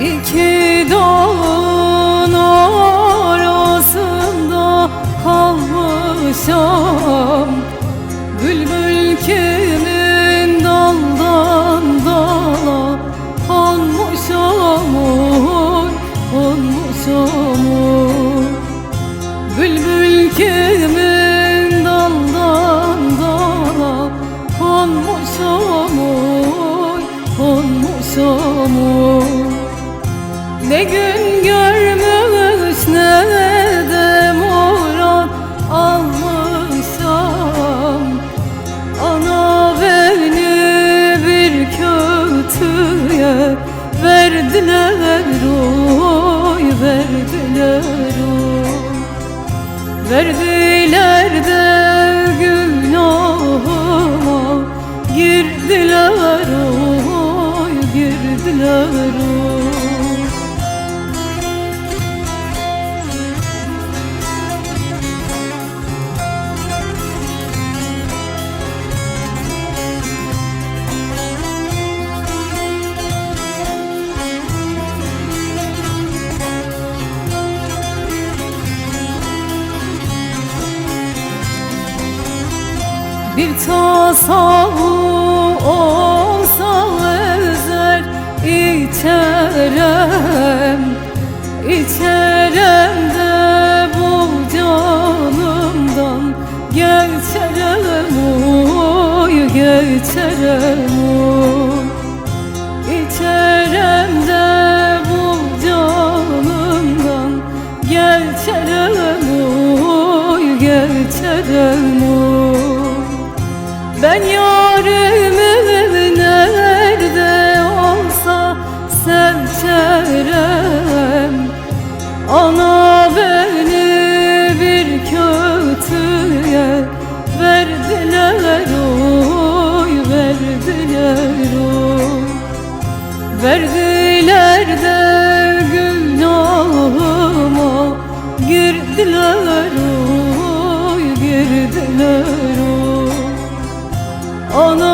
İki dağın arasında kalmışam. Bülbül kimin daldan dala Konmuşam oy, konmuşam oy Bülbül kimin daldan dala Konmuşam oy, konmuşam oy ne gün görmüş ne de murat almışam. Ana beni bir kötüye verdiler oy verdiler oy. Verdiler de günahıma girdiler oy girdiler oy Bir tasavvu olsa ezer içerem İçerem de bu canımdan Geçerem oy geçerem oy. İçerem de bu canımdan Geçerem oy geçerem oy ben yarimi nerede olsa sevçerem Ana beni bir kötüye verdiler oy verdiler oy. Verdiler Ana